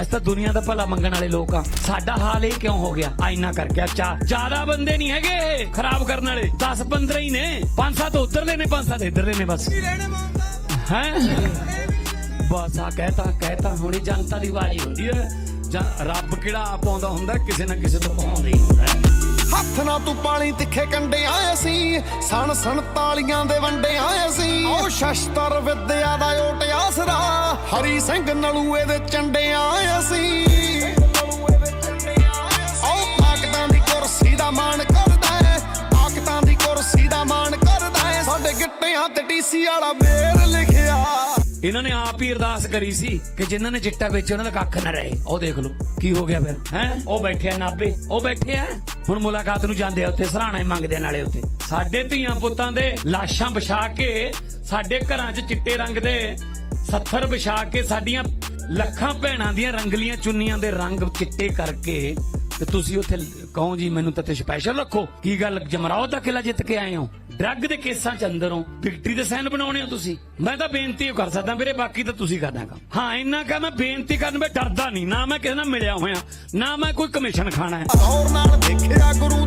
ਅਸੀਂ ਤਾਂ ਦੁਨੀਆ ਦਾ ਭਲਾ ਮੰਗਣ ਵਾਲੇ ਲੋਕ ਆ। ਸਾਡਾ ਹਾਲ ਇਹ ਕਿਉਂ ਹੋ ਗਿਆ? ਆਇਨਾ ਕਰ ਗਿਆ ਚਾ ਜ਼ਿਆਦਾ ਬੰਦੇ ਨਹੀਂ ਹੈਗੇ ਇਹ ਖਰਾਬ ਕਰਨ ਵਾਲੇ। 10 15 ਹੀ ਨੇ। ਪੰਜ ਸੱਤ ਉਧਰਲੇ ਨੇ, ਪੰਜ ਸੱਤ ਇਧਰਲੇ ਨੇ ਬਸ। ਹੈ? ਬਸ ਆ ਕਹਿਤਾ ਕਹਿਤਾ। ਹੁਣੀ ਜਨਤਾ ਦੀ ਵਾਰੀ ਹੁੰਦੀ ਹੈ। ਜਾਂ ਰੱਬ ਕਿਹੜਾ ਆਪ ਆਉਂਦਾ ਹੁੰਦਾ, ਕਿਸੇ ਨਾ ਕਿਸੇ ਤੋਂ ਪਾਉਂਦਾ ਹੀ ਹੁੰਦਾ ਹੱਥ ਨਾਲ ਤੂੰ ਪਾਲੀ ਤਿੱਖੇ ਕੰਡੇ ਆਏ ਸੀ। ਸਣ ਸਣ ਤਾਲੀਆਂ ਦੇ ਵੰਡੇ ਆਏ ਸੀ। ਉਹ ਸ਼ਸਤਰ ਵਿਦਿਆ ਦਾ ਓਟ ਆਸਰਾ ਹਰੀ ਸਿੰਘ ਨਲੂਏ ਦੇ ਚੰਡੇ ਆਏ ਸੀ। ਉਹ ਤਾਕਤਾਂ ਦੀ ਕੁਰਸੀ ਦਾ ਮਾਣ ਕਰਦਾ ਹੈ। ਤਾਕਤਾਂ ਦੀ ਕੁਰਸੀ ਦਾ ਮਾਣ ਕਰਦਾ ਹੈ। ਸਾਡੇ ਗਿੱਟਿਆਂ ਤੇ ਟੀਸੀ ਵਾਲਾ ਮੇਰ ਲਿਖਿਆ ਇਹਨਾਂ ਨੇ ਆਪ ਹੀ ਅਰਦਾਸ ਕਰੀ ਸੀ ਕਿ ਜਿਨ੍ਹਾਂ ਨੇ ਚਿੱਟਾ ਵੇਚਿਆ ਉਹਨਾਂ ਦਾ ਕੱਖ ਨਾ ਰਹੇ ਉਹ ਦੇਖ ਲਓ ਕੀ ਹੋ ਗਿਆ ਫਿਰ ਹੈ ਉਹ ਬੈਠੇ ਆ ਨਾਬੇ ਉਹ ਬੈਠੇ ਹੁਣ ਮੁਲਾਕਾਤ ਨੂੰ ਜਾਂਦੇ ਆ ਉੱਥੇ ਸਰਾਣਾ ਮੰਗਦੇ ਨਾਲੇ ਉੱਥੇ ਸਾਡੇ ਧੀਆਂ ਪੁੱਤਾਂ ਦੇ ਲਾਸ਼ਾਂ ਵਿਛਾ ਕੇ ਸਾਡੇ ਘਰਾਂ 'ਚ ਚਿੱਟੇ ਰੰਗ ਦੇ ਸੱਥਰ ਵਿਛਾ ਕੇ ਸਾਡੀਆਂ ਲੱਖਾਂ ਭੈਣਾਂ ਦੀਆਂ ਰੰਗਲੀਆਂ ਚੁੰਨੀਆਂ ਦੇ ਰੰਗ ਚਿੱਟੇ ਕਰਕੇ ਤੇ ਤੁਸੀਂ ਉੱਥੇ ਕਹੋ ਜੀ, ਮੈਨੂੰ ਤਾਂ ਤੇ ਸਪੈਸ਼ਲ ਰੱਖੋ। ਕੀ ਗੱਲ, ਜਮਰਾਓ ਦਾ ਕਿਲਾ ਜਿੱਤ ਕੇ ਆਏ ਹੋ? ਡਰੱਗ ਦੇ ਕੇਸਾਂ ਚ ਅੰਦਰ ਹੋ। ਵਿਕਟਰੀ ਦੇ ਸਾਈਨ ਬਣਾਉਣੇ ਹੋ ਤੁਸੀਂ। ਮੈਂ ਤਾਂ ਬੇਨਤੀ ਕਰ ਸਕਦਾ ਵੀਰੇ, ਬਾਕੀ ਤਾਂ ਤੁਸੀਂ ਕਰਨਾ ਕੰਮ। ਹਾਂ, ਇੰਨਾ ਕਹ ਮੈਂ ਬੇਨਤੀ ਕਰਨ, ਮੈਂ ਡਰਦਾ ਨਹੀਂ। ਨਾ ਮੈਂ ਕਿਸੇ ਨਾਲ ਮਿਲਿਆ ਹੋਇਆ, ਨਾ ਮੈਂ ਕੋਈ ਕਮਿਸ਼ਨ ਖਾਣਾ ਹੈ। ਗੌਰ ਨਾਲ ਦੇਖਿਆ ਗੁਰੂ